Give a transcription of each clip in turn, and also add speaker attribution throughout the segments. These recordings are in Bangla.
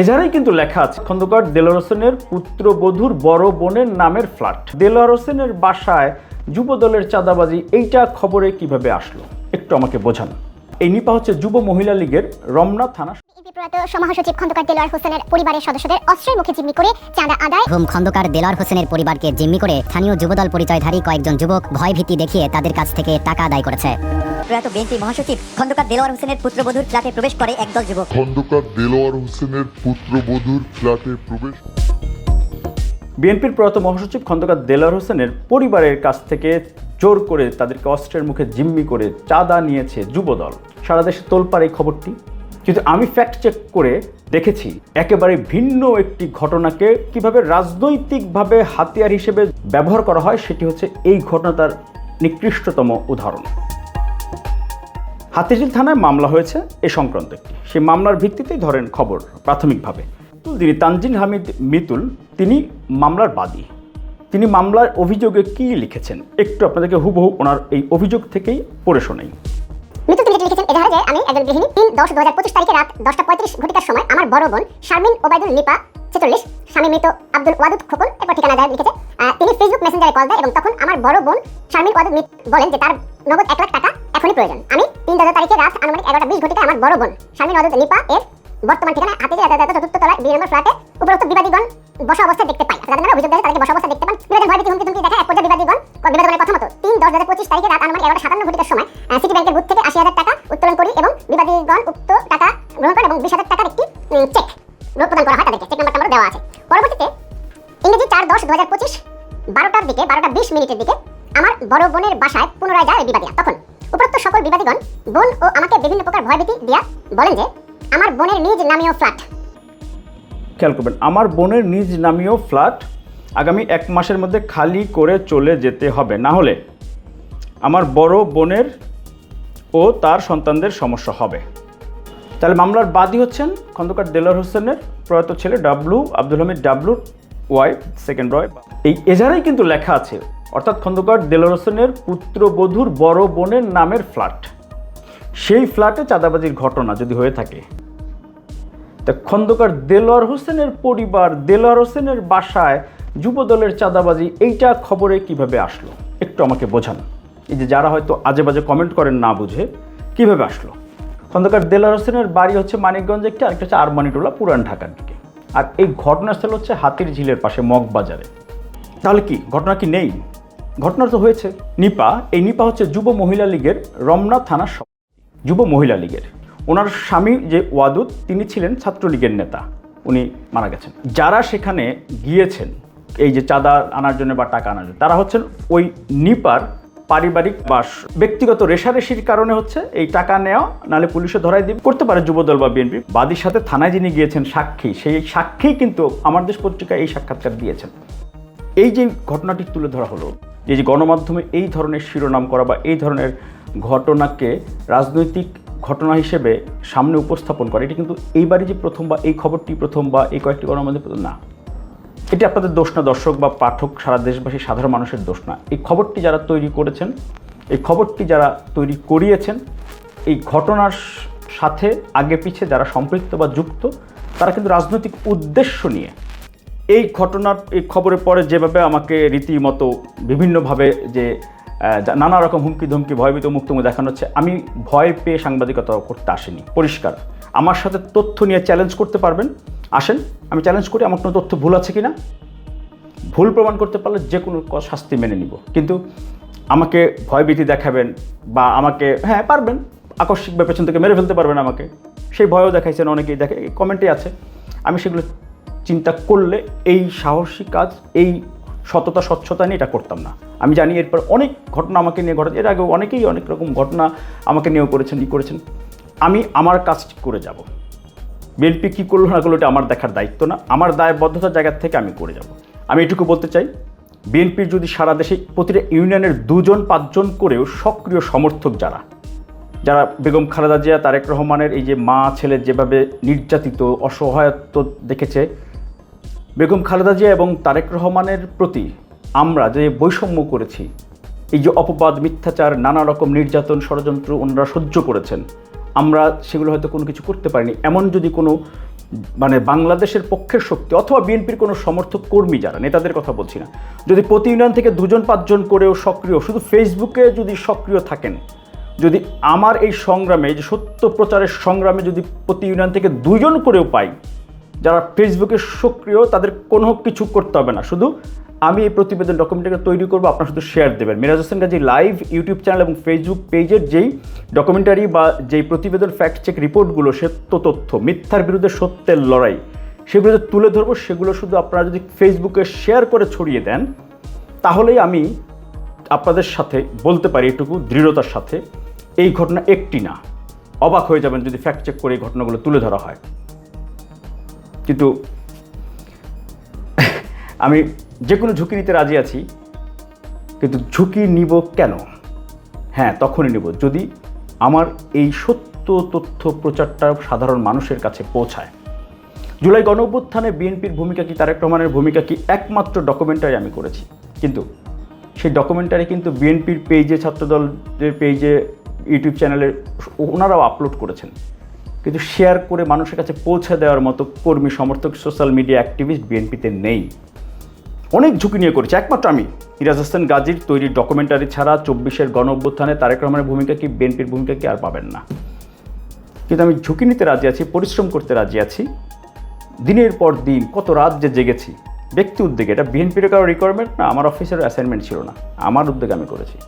Speaker 1: এজারাই কিন্তু লেখা আছে খন্দকার দেলোয়ার হোসেনের পুত্রবধূর বড় বোনের নামের ফ্ল্যাট। দেলোয়ার হোসেনের বাসায় যুব দলের চাঁদাবাজি এইটা খবরে কীভাবে আসলো? একটু আমাকে বোঝান। এই নিপা হচ্ছে যুব মহিলা লীগের রমনা থানা
Speaker 2: প্রয়াত সমাহসচিব খন্দকার দেলোয়ার হোসেনের পরিবারের সদস্যদের অস্ত্রের মুখে জিম্মি করে চাঁদা আদায়।
Speaker 3: হুম খন্দকার দেলার হোসেনের পরিবারকে জিম্মি করে স্থানীয় যুবদল পরিচয়ধারী কয়েকজন যুবক ভয়ভীতি দেখিয়ে তাদের কাছ থেকে টাকা আদায় করেছে।
Speaker 4: প্রয়াত বিএনপি মহাসচিব খন্দকার দেলোয়ার হোসেনের পুত্রবধূর ফ্ল্যাটে প্রবেশ করে একদল যুবক।
Speaker 5: খন্দকার দেলোয়ার হোসেনের পুত্রবধূর ফ্ল্যাটে প্রবেশ।
Speaker 1: বিএনপির প্রয়াত মহাসচিব খন্দকার দেলার হোসেনের পরিবারের কাছ থেকে জোর করে তাদেরকে অস্ত্রের মুখে জিম্মি করে চাঁদা নিয়েছে যুবদল। সারা দেশে তোলপাড় এই খবরটি। কিন্তু আমি ফ্যাক্ট চেক করে দেখেছি একেবারে ভিন্ন একটি ঘটনাকে কীভাবে রাজনৈতিকভাবে হাতিয়ার হিসেবে ব্যবহার করা হয় সেটি হচ্ছে এই ঘটনা তার নিকৃষ্টতম উদাহরণ। হাতিঝিল থানায় মামলা হয়েছে এ সংক্রান্ত একটি। সেই মামলার ভিত্তিতেই ধরেন খবর প্রাথমিকভাবে। তিনি তানজিন হামিদ মিতুল, তিনি মামলার বাদী। তিনি মামলার অভিযোগে কি লিখেছেন? একটু আপনাদেরকে হুবহু ওনার এই অভিযোগ থেকেই পড়ে শোনাই।
Speaker 2: মৃত্যু তিনি লিখেছেন এজাহারে যে আমি একজন গৃহিণী, তিন দশ দু হাজার পঁচিশ তারিখে রাত দশটা পঁয়ত্রিশ ঘটিকার সময় আমার বড় বোন শারমিন ওবায়দুল লিপা ছেচল্লিশ, স্বামী মৃত আব্দুল ওয়াদুদ খোকন এরপর ঠিকানা দেয় লিখেছে। তিনি ফেসবুক মেসেঞ্জারে কল দেয় এবং তখন আমার বড় বোন শারমিন ওয়াদুদ বলেন যে তার নগদ এক লাখ টাকা এখনই প্রয়োজন। আমি তিন দশ তারিখে রাত আনুমানিক এগারোটা বিশ ঘটিকায় আমার বড় বোন শারমিন ওয়াদুদ লিপা এর বর্তমান ঠিকানা হাতে যাতায়াত চতুর্থ তলায় দুই নম্বর ফ্ল্যাটে উপরোক্ত বিবাদীগণ বসা অবস্থায় দেখতে পাই নামে অভিযোগ দেয় তাদেরকে বসা অবস্থায় দেখতে পান। বিবাদের ভয়ভীতি হুমকি দেখা এক পর্যায়ে বিবাদীগণ বিবাদগণের কথা মতো তিন দশ হাজার পঁচিশ তারিখে রাত আনুমানিক এগারোটা সাতান্ন ঘটিকার সময় সিটি ব্যাংকের বুথ থেকে আশি হাজার টাকা উত্তোলন করি এবং বিবাদীগণ উক্ত টাকা গ্রহণ করেন এবং বিশ হাজার টাকার একটি চেক প্রদান করা হয় তাদেরকে। চেক আমারও দেওয়া আছে। পরবর্তীতে ইংরেজি চার দশ দু হাজার পঁচিশ বারোটার দিকে, বারোটা বিশ মিনিটের দিকে আমার বড় বোনের বাসায় পুনরায় যায় ওই বিবাদীরা তখন উপরোক্ত সকল বিবাদীগণ, বোন ও আমাকে বিভিন্ন প্রকার ভয়ভীতি দিয়া বলেন যে, আমার বোনের নিজ নামীয় ফ্ল্যাট।
Speaker 1: খেয়াল করবেন, আমার বোনের নিজ নামীয় ফ্ল্যাট আগামী এক মাসের মধ্যে খালি করে চলে যেতে হবে। না হলে আমার বড় বোনের ও তার সন্তানদের সমস্যা হবে। তাহলে মামলার বাদী হচ্ছেন খন্দকার দেলোয়ার হোসেনের প্রয়াত ছেলে ডাবলু আব্দুল হামিদ ডাবলুর ওয়াইফ, সেকেন্ড রয় এই এজারাই কিন্তু লেখা আছে অর্থাৎ খন্দকার দেলোয়ার হোসেনের পুত্রবধূর বড় বোনের নামের ফ্ল্যাট। সেই ফ্ল্যাটে চাঁদাবাজির ঘটনা যদি হয়ে থাকে, তা খন্দকার দেলোয়ার হোসেনের পরিবার, দেলোয়ার হোসেনের বাসায় যুবদলের চাঁদাবাজি, এইটা খবরে কীভাবে আসলো? একটু আমাকে বোঝান। এই যে যারা হয়তো আজে বাজে কমেন্ট করেন না বুঝে, কীভাবে আসলো? খন্দকার দেলোয়ার হোসেনের বাড়ি হচ্ছে মানিকগঞ্জ একটি, আরেকটা হচ্ছে আরমানিটোলা, পুরান ঢাকার দিকে। আর এই ঘটনাস্থল হচ্ছে হাতির ঝিলের পাশে মগবাজারে। তাহলে কি, ঘটনা কি নেই? ঘটনা তো হয়েছে। নিপা, এই নিপা হচ্ছে যুব মহিলা লীগের রমনা থানার যুব মহিলা লীগের। ওনার স্বামী যে ওয়াদুদ, তিনি ছিলেন ছাত্রলীগের নেতা। উনি মারা গেছেন। যারা সেখানে গিয়েছেন, এই যে চাঁদা আনার জন্য বা টাকা আনার জন্য, তারা হচ্ছেন ওই নিপার পারিবারিক বা ব্যক্তিগত রেশারেশির কারণে হচ্ছে এই টাকা নেওয়া, নাহলে পুলিশে ধরাই দিবে। করতে পারে যুবদল বা বিএনপি। বাদীর সাথে থানায় যিনি গিয়েছেন, সাক্ষী, সেই সাক্ষী কিন্তু আমার দেশ পত্রিকায় এই সাক্ষাৎকার দিয়েছেন। এই যে ঘটনাটি তুলে ধরা হলো এই যে গণমাধ্যমে এই ধরনের শিরোনাম করা বা এই ধরনের ঘটনাকে রাজনৈতিক ঘটনা হিসেবে সামনে উপস্থাপন করে, এটি কিন্তু এইবারই যে প্রথম বা এই খবরটি প্রথম বা এই কয়েকটি গণমাধ্যমে প্রথম, না। এটি আপনাদের দোষ না, দর্শক বা পাঠক, সারা দেশবাসী সাধারণ মানুষের দোষ না। এই খবরটি যারা তৈরি করেছেন, এই খবরটি যারা তৈরি করিয়েছেন, এই ঘটনার সাথে আগে পিছে যারা সম্পৃক্ত বা যুক্ত, তারা কিন্তু রাজনৈতিক উদ্দেশ্য নিয়ে এই ঘটনার, এই খবরের পরে যেভাবে আমাকে রীতিমতো বিভিন্নভাবে যে নানা রকম হুমকি ধমকি, ভয়ভীত মুক্তমু দেখানো হচ্ছে, আমি ভয় পেয়ে সাংবাদিকতা করতে আসিনি। পরিষ্কার। আমার সাথে তথ্য নিয়ে চ্যালেঞ্জ করতে পারবেন? আসেন, আমি চ্যালেঞ্জ করি, আমার কোনো তথ্য ভুল আছে কি না ভুল প্রমাণ করতে পারলে যে কোনো শাস্তি মেনে নিব। কিন্তু আমাকে ভয়ভীতি দেখাবেন বা আমাকে হ্যাঁ পারবেন, আকস্মিকভাবে পেছন থেকে মেরে ফেলতে পারবেন আমাকে। সেই ভয়ও দেখাইছেন, অনেকেই দেখে কমেন্টে আছে। আমি সেগুলো চিন্তা করলে এই সাহসী কাজ, এই সততা, স্বচ্ছতা নিয়ে এটা করতাম না। আমি জানি এরপর অনেক ঘটনা আমাকে নিয়ে ঘটে এর আগে অনেকেই অনেক রকম ঘটনা আমাকে নিয়েও করেছেন, ই করেছেন। আমি আমার কাজ করে যাব। বিএনপি কী করল না করল এটা আমার দেখার দায়িত্ব না। আমার দায়বদ্ধতার জায়গা থেকে আমি করে যাব। আমি এটুকু বলতে চাই বিএনপির যদি সারা দেশে প্রতিটা ইউনিয়নের দুজন, পাঁচজন করেও সক্রিয় সমর্থক যারা যারা বেগম খালেদা জিয়া, তারেক রহমানের এই যে মা ছেলে যেভাবে নির্যাতিত, অসহায়ত্ব দেখেছে বেগম খালেদা জিয়া এবং তারেক রহমানের প্রতি আমরা যে বৈষম্য করেছি, এই যে অপবাদ, মিথ্যাচার, নানা রকম নির্যাতন, ষড়যন্ত্র ওনারা সহ্য করেছেন, আমরা সেগুলো হয়তো কোনো কিছু করতে পারিনি। এমন যদি কোনো মানে বাংলাদেশের পক্ষের শক্তি অথবা বিএনপির কোনো সমর্থক কর্মী যারা, নেতাদের কথা বলছি না, যদি প্রতি ইউনিয়ন থেকে দুজন, পাঁচজন করেও সক্রিয়, শুধু ফেসবুকে যদি সক্রিয় থাকেন, যদি আমার এই সংগ্রামে যে সত্য প্রচারের সংগ্রামে যদি প্রতি ইউনিয়ন থেকে দুজন করেও পাই যারা ফেসবুকে সক্রিয়, তাদের কোনো কিছু করতে হবে না। শুধু আমি এই প্রতিবেদন ডকুমেন্টারি তৈরি করব, আপনারা শুধু শেয়ার দেবেন। Miraj Hossain Gazi live YouTube channel এবং ফেসবুক পেজের যেই ডকুমেন্টারি বা যেই প্রতিবেদন ফ্যাক্ট চেক রিপোর্টগুলো সত্য তথ্য। মিথ্যার বিরুদ্ধে সত্যের লড়াই। সেগুলো যে তুলে ধরবো, সেগুলো শুধু আপনারা যদি ফেসবুকে শেয়ার করে ছড়িয়ে দেন, তাহলেই আমি আপনাদের সাথে বলতে পারি এটুকু দৃঢ়তার সাথে, এই ঘটনা একটি না। অবাক হয়ে যাবেন যদি ফ্যাক্ট চেক করে এই ঘটনাগুলো তুলে ধরা হয়। কিন্তু আমি যে কোনো ঝুঁকি নিতে রাজি আছি, কিন্তু ঝুঁকি নিব কেন? হ্যাঁ তখনই নেব। যদি আমার এই সত্য তথ্য প্রচারটা সাধারণ মানুষের কাছে পৌঁছায়। জুলাই গণ অভ্যুত্থানে বিএনপির ভূমিকা কি, তারেক রহমানের ভূমিকা কি, একমাত্র ডকুমেন্টারি আমি করেছি। কিন্তু সেই ডকুমেন্টারি কিন্তু বিএনপির পেজে ছাত্রদলের পেজে ইউটিউব চ্যানেলে ওনারাও আপলোড করেছেন। কিন্তু শেয়ার করে মানুষের কাছে পৌঁছে দেওয়ার মতো কর্মী, সমর্থক সোশ্যাল মিডিয়া অ্যাক্টিভিস্ট বিএনপিতে নেই। অনেক ঝুঁকি নিয়ে করেছি। একমাত্র আমি। ইরাজ হাসান গাজীর তৈরি ডকুমেন্টারি ছাড়া চব্বিশের গণ অভ্যুত্থানে তারেক রহমানের ভূমিকা কি বিএনপির ভূমিকা কি, আর পাবেন না। কিন্তু আমি ঝুঁকি নিতে রাজি আছি, পরিশ্রম করতে রাজি আছি। দিনের পর দিন কত রাত যে জেগেছি। ব্যক্তি উদ্যোগে, এটা বিএনপির কারও রিকোয়ারমেন্ট না, আমার অফিসের অ্যাসাইনমেন্ট ছিল না। আমার উদ্যোগে আমি করেছি।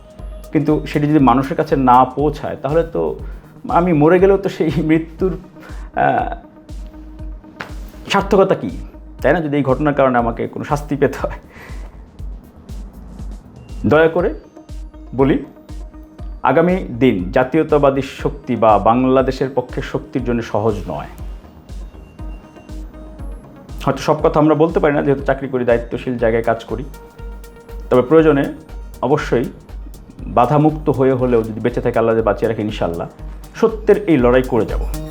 Speaker 1: কিন্তু সেটি যদি মানুষের কাছে না পৌঁছায়, তাহলে তো আমি মরে গেলেও তো সেই মৃত্যুর সার্থকতা কী? তাই না? যদি এই ঘটনার কারণে আমাকে কোনো শাস্তি পেতে হয়। দয়া করে বলি, আগামী দিন জাতীয়তাবাদী শক্তি বা বাংলাদেশের পক্ষে শক্তির জন্য সহজ নয়। হয়তো সব কথা আমরা বলতে পারি না, যেহেতু চাকরি করি, দায়িত্বশীল জায়গায় কাজ করি। তবে প্রয়োজনে অবশ্যই বাধামুক্ত হয়ে হলেও যদি বেঁচে থাকে আল্লাহ বাঁচিয়ে রাখে ইনশাল্লাহ সত্যের এই লড়াই করে যাব।